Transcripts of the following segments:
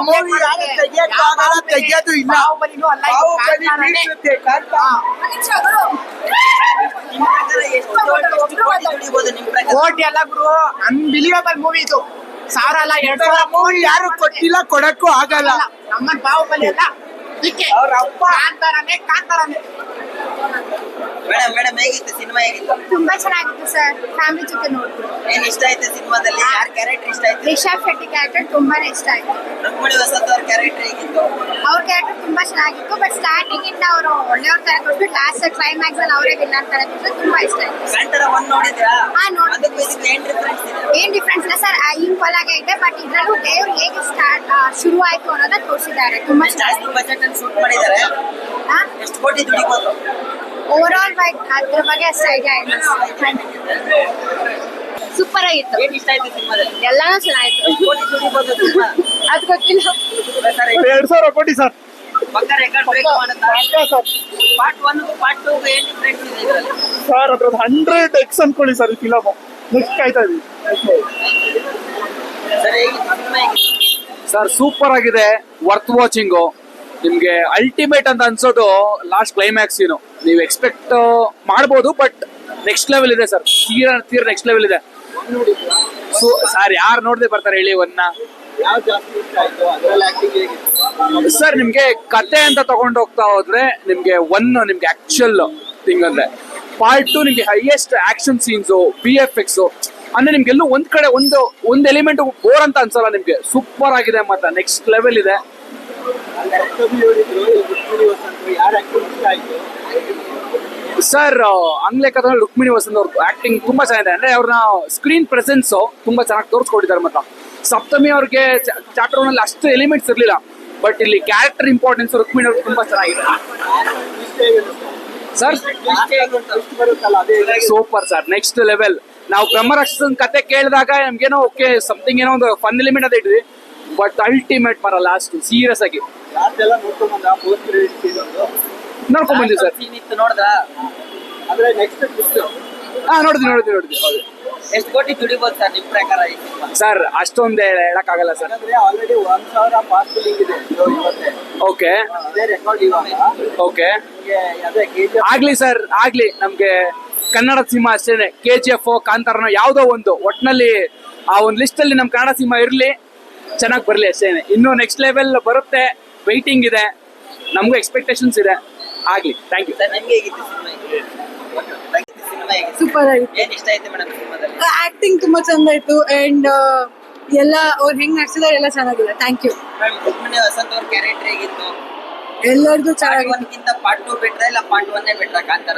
Movie ಯಾರು ತೆಗಿಯೋದು ಇಲ್ಲ. ಅಲ್ಲ ಬಾಹುಬಲಿ. ಬೀಳ್ಸುತ್ತೆ, ಕಾಂತ. ಕೋಟಿ ಗುರು. ಅನ್ಬಿಲಿಯಬಲ್ ಮೂವಿ ಇದು. ಸಾವಿರ ಅಲ್ಲ ಈ ಸಾವಿರ ಮೂವಿ ಯಾರು ಕೊಟ್ಟಿಲ್ಲ ಕೊಡಕ್ಕೂ ಆಗಲ್ಲ. ನಮ್ಮನ್ ಬಾಹುಬಲಿ ಅಲ್ಲ. ಇದಕ್ಕೆ ಅವ್ರ ಅಪ್ಪ. ಕಾಂತಾರನೇ ಕಾಂತಾರನೇ. ಮೇಡಮ್ ಮೇಡಮ್ ಹೇಗಿತ್ತು ಸಿನಿಮಾ ಹೇಗಿತ್ತು ತುಂಬಾ ಚೆನ್ನಾಗಿತ್ತು ಸರ್ ಫ್ಯಾಮಿಲಿ ಜೊತೆ ನೋಡ್ಬೋದು ಏನ್ ಇಷ್ಟ ಆಯ್ತು ಸಿನಿಮಾದಲ್ಲಿ ಯಾರ ಕ್ಯಾರೆಕ್ಟರ್ ಇಷ್ಟ ಆಯ್ತು? ರಿಷಾ ಶೆಟ್ಟಿ ಕ್ಯಾರೆಕ್ಟರ್ ತುಂಬಾನೇ ಇಷ್ಟ ಆಯ್ತು. ರುಕ್ಮಿಣಿ ವಸಂತ ಅವ್ರ ಕ್ಯಾರೆಕ್ಟರ್ ಹೇಗಿತ್ತು? ಅವ್ರ ಕ್ಯಾರೆಕ್ಟರ್ ತುಂಬಾ ಚೆನ್ನಾಗಿತ್ತು ಬಟ್ ಸ್ಟಾರ್ಟಿಂಗ್ ಇಂದ ಅವರು ಒಳ್ಳೆಯವ್ರ ತರ ಕೊಟ್ಬಿಟ್ಟು ಲಾಸ್ಟ್ ಕ್ಲೈಮ್ಯಾಕ್ಸ್ ಅಲ್ಲಿ ಅವರೇ ವಿಲ್ಲನ್ ತರ ತುಂಬಾ ಇಷ್ಟ ಆಯ್ತು. ಕಾಂತಾರ ಒಂದ್ ನೋಡಿದ್ರಾ? ಹಾ, ನೋಡಿ ಅದಕ್ಕೂ ಇದಕ್ಕೂ ಏನ್ ಡಿಫ್ರೆನ್ಸ್ ಇದೆ? ಏನ್ ಡಿಫ್ರೆನ್ಸ್ ಇಲ್ಲ ಸರ್ ಈಕ್ವಲ್ ಆಗೇ ಇದೆ ಬಟ್ ಇದ್ರಲ್ಲೂ ದೇವ್ರು ಹೇಗೆ ಸ್ಟಾರ್ಟ್ ಶುರು ಆಯ್ತು ಅನ್ನೋದನ್ನ ತೋರಿಸಿದ್ದಾರೆ. ತುಂಬಾ ಜಾಸ್ತಿ ಬಜೆಟ್ ಅಲ್ಲಿ ಶೂಟ್ ಮಾಡಿದ್ದಾರೆ. ಎಷ್ಟು ಕೋಟಿ ದುಡಿಬೋದು? ಓವರ್ ಆಲ್ ಬೈಕ್ ಅದ್ರ ಬಗ್ಗೆ ಅಷ್ಟು ಐಡಿಯಾ ಇಲ್ಲ. ಸೂಪರ್ ಆಗಿತ್ತು. ಏನ್ ಇಷ್ಟ ಆಯ್ತು ಸಿನಿಮಾದಲ್ಲಿ? ಎಲ್ಲಾನು ಚೆನ್ನಾಗಿತ್ತು. ಕೋಟಿ ದುಡಿಬೋದು ಸಿನಿಮಾ ಅದು ಗೊತ್ತಿಲ್ಲ. ಸರ್ ಎರಡ್ ಸಾವಿರ ಕೋಟಿ ಸರ್. ಪಕ್ಕ ರೆಕಾರ್ಡ್ ಬ್ರೇಕ್ ಮಾಡುತ್ತಾ sir. Part one part two ಏನ್ ಡಿಫ್ರೆನ್ಸ್ ಇದೆ ಇದರಲ್ಲಿ? ಸರ್ ಅದ್ರದ್ದು ಹಂಡ್ರೆಡ್ ಎಕ್ಸ್ ಅನ್ಕೊಳ್ಳಿ ಸರ್ ಈ ಫಿಲಮ್ ನೆಕ್ಸ್ಟ್ ಕಾಯ್ತಾ ಇದೀವಿ. ಸರ್ ಹೇಗಿತ್ತು? ಸಿನಿಮಾ ಸರ್ ಸೂಪರ್ ಆಗಿದೆ. ವರ್ತ್ ವಾಚಿಂಗು ನಿಮ್ಗೆ ಅಲ್ಟಿಮೇಟ್ ಅಂತ ಅನ್ಸೋದು ಲಾಸ್ಟ್ ಕ್ಲೈಮ್ಯಾಕ್ಸ್ ಏನು. ನೀವು ಎಕ್ಸ್ಪೆಕ್ಟ್ ಮಾಡ್ಬೋದು ಬಟ್ ನೆಕ್ಸ್ಟ್ ಲೆವೆಲ್ ಇದೆ ಸರ್ ತೀರ ತೀರ ನೆಕ್ಸ್ಟ್ ಲೆವೆಲ್ ಇದೆ. ಸೊ ಸರ್ ಯಾರು ನೋಡದೆ ಬರ್ತಾರೆ ಹೇಳಿ ಒನ್ನ ಸರ್ ನಿಮ್ಗೆ ಕತೆ ಅಂತ ತಗೊಂಡು ಹೋಗ್ತಾ ಹೋದ್ರೆ ನಿಮ್ಗೆ ಒನ್ ನಿಮ್ಗೆ ಆಕ್ಚುಯಲ್ ಥಿಂಗ್ ಅಂದ್ರೆ ಪಾರ್ಟ್ ಟು ನಿಮ್ಗೆ highest action scenes B F X ಅಂದ್ರೆ ನಿಮ್ಗೆಲ್ಲೂ ಒಂದ್ ಕಡೆ, ಒಂದು ಒಂದು ಎಲಿಮೆಂಟ್ ಬೋರ್ ಅಂತ ಅನ್ಸಲ್ಲ ನಿಮ್ಗೆ. ಸೂಪರ್ ಆಗಿದೆ ಮತ್ತೆ ನೆಕ್ಸ್ಟ್ ಲೆವೆಲ್ ಇದೆ. ಹೇಳಿದ್ರು ರುಕ್ಮಿಣಿ ಕಥೆ ಸರ್ ರುಕ್ಮಿಣಿ ವಸಂತ್ ಅವ್ರದ್ದು ಆಕ್ಟಿಂಗ್ ತುಂಬಾ ಚೆನ್ನಾಗಿದೆ. ಅಂದ್ರೆ ಅವ್ರನ್ನ ಸ್ಕ್ರೀನ್ ಪ್ರೆಸೆನ್ಸ್ ತುಂಬಾ ಚೆನ್ನಾಗಿ ತೋರಿಸ್ಕೊಟ್ಟಿದ್ದಾರೆ ಮತ್ತೆ ಸಪ್ತಮಿ ಅವ್ರಿಗೆ ಚಾಪ್ಟರ್ ಒನ್ ಅಲ್ಲಿ ಅಷ್ಟು ಎಲಿಮೆಂಟ್ಸ್ ಇರಲಿಲ್ಲ. ಬಟ್ ಇಲ್ಲಿ ಕ್ಯಾರೆಕ್ಟರ್ ಇಂಪಾರ್ಟೆನ್ಸ್ ರುಕ್ಮಿಣಿ ಅವ್ರಿಗೆ ತುಂಬಾ ಚೆನ್ನಾಗಿದೆ. Sir super sir next level ನಾವು ಬ್ರಹ್ಮರಾಕ್ಷಸನ್ ಕತೆ ಕೇಳಿದಾಗ ನಮ್ಗೇನೋ ಓಕೆ ಸಮಥಿಂಗ್ ಏನೋ ಒಂದು ಫನ್ ಎಲಿಮೆಂಟ್ ಅದೇ ಇಟ್ಟಿದ್ವಿ. ಬಟ್ ಅಲ್ಟಿಮೇಟ್ ಬರ ಲಾಸ್ಟ್ ಸೀರಿಯಸ್ ಆಗಿ. ಯಾರ್ದೆಲ್ಲ ನೋಡ್ಕೊಂಡ್ ಬಂದ ಕ್ರೆಡಿಟ್ ಇದೊಂದು ನೋಡ್ಕೊಂಡ್ ಬಂದಿವಿ ಸರ್. ಸೀನ್ ಇತ್ತು ನೋಡ್ದಾ? ನೆಕ್ಸ್ಟ್ ಹಾ ನೋಡಿದ್ವಿ ನೋಡಿದ್ವಿ ನೋಡಿದ್ವಿ. ಹೌದು. ಎಷ್ಟು ಕೋಟಿ ದುಡಿಬೋದು ಸರ್ ನಿಮ್ ಪ್ರಕಾರ ಸರ್ ಅಷ್ಟೊಂದು ಹೇಳಕ್ಕಾಗಲ್ಲ ಸರ್. ಆಲ್ರೆಡಿ ಒಂದ್ ಸಾವಿರ ಬಿಲ್ಲಿಂಗ್ ಇದೆ ಇವತ್ತೆ. ಓಕೆ. ಅದೇ ರೆಕಾರ್ಡ್ ಇವಾಗ. ಓಕೆ. ಅದೇ ಆಗ್ಲಿ ಸರ್ ಆಗ್ಲಿ. ನಮ್ಗೆ ಕನ್ನಡ ಸಿನಿಮಾ ಅಷ್ಟೇನೆ. ಕೆ ಜಿ ಎಫ್ ಕಾಂತಾರನೋ ಯಾವುದೋ ಒಂದು ಒಟ್ನಲ್ಲಿ ಆ ಒಂದು ಲಿಸ್ಟ್ ಅಲ್ಲಿ ನಮ್ ಕನ್ನಡ ಸಿನಿಮಾ ಇರ್ಲಿ ಚೆನ್ನಾಗಿ ಬರ್ಲಿ ಅಷ್ಟೇನೆ. ಇನ್ನು ನೆಕ್ಸ್ಟ್ ಲೆವೆಲ್ ಬರುತ್ತೆ. ವೈಟಿಂಗ್ ಇದೆ. ನಮಗೂ ಎಕ್ಸ್ಪೆಕ್ಟೇಷನ್ಸ್ ಇದೆ. ಆಗ್ಲಿ ಥ್ಯಾಂಕ್ ಯು ಸೂಪರ್ ಆಗಿತ್ತು. ಏನ್ ಇಷ್ಟ ಆಯ್ತು ಮೇಡಮ್ ಸಿನಿಮಾದಲ್ಲಿ? ಆಕ್ಟಿಂಗ್ ತುಂಬಾ ಚಂದ ಇತ್ತು ಅಂಡ್ ಎಲ್ಲ ಅವ್ರು ಹೆಂಗ್ ನಡ್ಸಿದಾರೆ ಎಲ್ಲ ಚೆನ್ನಾಗಿದೆ. ಥ್ಯಾಂಕ್ ಯು ವಸಂತ್ ಅವ್ರ ಕ್ಯಾರೆಕ್ಟರ್ ಹೇಗಿತ್ತು? ಎಲ್ಲರದು ಚೆನ್ನಾಗಿತ್ತು ಪಾರ್ಟ್ ಟೂ ಬೆಟರ್ ಇಲ್ಲ ಪಾರ್ಟ್ ಒನ್ನೇ ಬೆಟ್ರ ಕಾಂತಾರ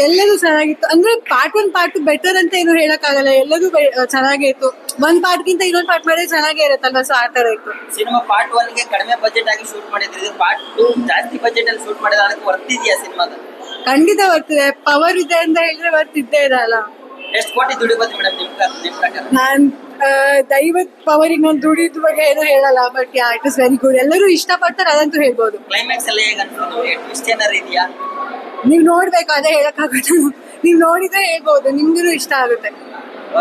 ಎಲ್ಲದೂ ಚೆನ್ನಾಗಿತ್ತು. ಅಂದ್ರೆ ಪಾರ್ಟ್ ಒನ್ ಪಾರ್ಟ್ ಬೆಟರ್ ಅಂತ ಏನು ಹೇಳಕ್ ಆಗಲ್ಲ ಎಲ್ಲದೂ ಬೆ- ಚೆನ್ನಾಗೇ ಇತ್ತು. ಒಂದ್ ಪಾರ್ಟ್ ಗಿಂತ ಇನ್ನೊಂದ್ ಪಾರ್ಟ್ ಮಾಡಿದ್ರೆ ಚೆನ್ನಾಗೇ ಇರುತ್ತಲ್ವಾ? ಸೊ ಆ ತರ ಇತ್ತು. ಸಿನಿಮಾ ಪಾರ್ಟ್ ಒನ್ಗೆ ಕಡಿಮೆ ಬಜೆಟ್ ಆಗಿ ಶೂಟ್ ಮಾಡಿದ್ರೆ. ಪಾರ್ಟ್ ಟೂ ಜಾಸ್ತಿ ಬಜೆಟ್ ಅಲ್ಲಿ ಶೂಟ್ ಮಾಡಿದ ಅದಕ್ಕೆ ವರ್ತ್ ಇದೆಯಾ ಸಿನಿಮಾದ ಖಂಡಿತ ಬರ್ತಿದೆ ಪವರ್ ಇದೆ ಅಂತ ಹೇಳಿದ್ರೆ ಬರ್ತಿದ್ದೇ ಇರಲ್ಲ. ಎಷ್ಟು ಕೋಟಿ ದುಡಿಬೋದು ಮೇಡಮ್ ನಿಮ್ ನಿಮ್ ಪ್ರಕಾರ? ನಾನ್ ದೈವದ ಪವರಿಗೆ ನಾನು ದುಡಿದ ಬಗ್ಗೆ ಏನು ಹೇಳಲ್ಲ but yeah it is very good ಎಲ್ಲರೂ ಇಷ್ಟಪಡ್ತಾರೆ ಅದಂತೂ ಹೇಳ್ಬೋದು. ಕ್ಲೈಮ್ಯಾಕ್ಸ್ ಎಲ್ಲ ಹೇಗೆ ಟ್ವಿಸ್ಟ್ ಏನಾರು ಇದೆಯಾ? ನೀವ್ ನೋಡ್ಬೇಕು ಅದೇ ಹೇಳಕ್ಕಾಗಲ್ಲ ನೀವು ನೋಡಿದ್ರೆ ಹೇಳ್ಬೋದು ನಿಮ್ಗೂ ಇಷ್ಟ ಆಗುತ್ತೆ.